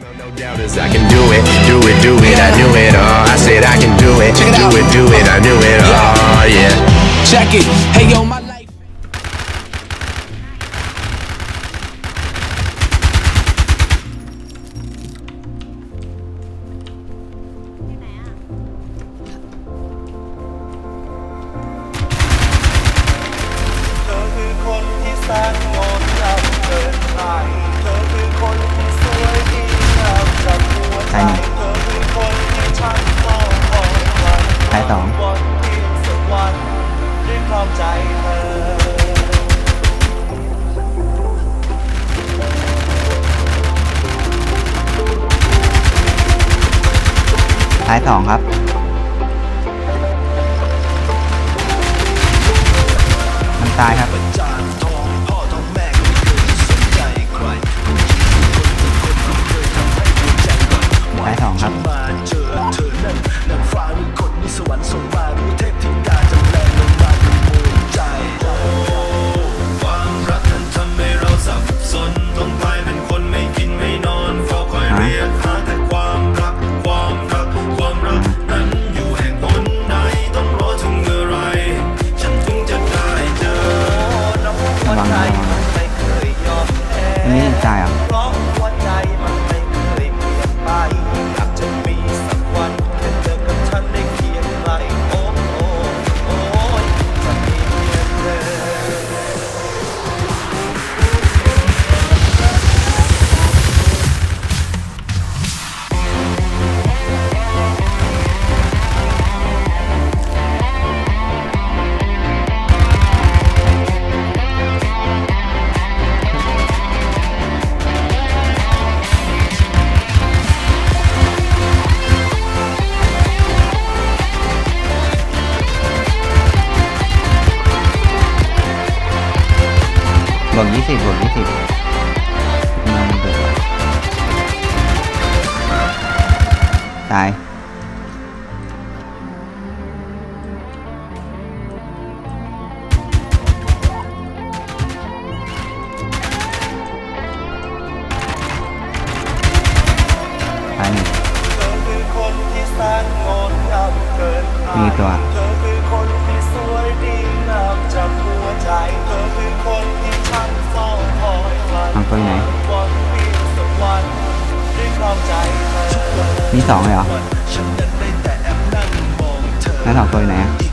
No doubters, I can do it, do it, do it, I knew it all. I said I can do it, do it, do it, I knew it all, yeah. Check it, hey yo, my life. ายสองท้ายสองครับ มันตายครับ你咋啊？บวกยี้สิบบวกยี้สิบน้ำมันเดือดตายมีตัวคนไหน มีสองเลยเหรอแล้วสองคนไหน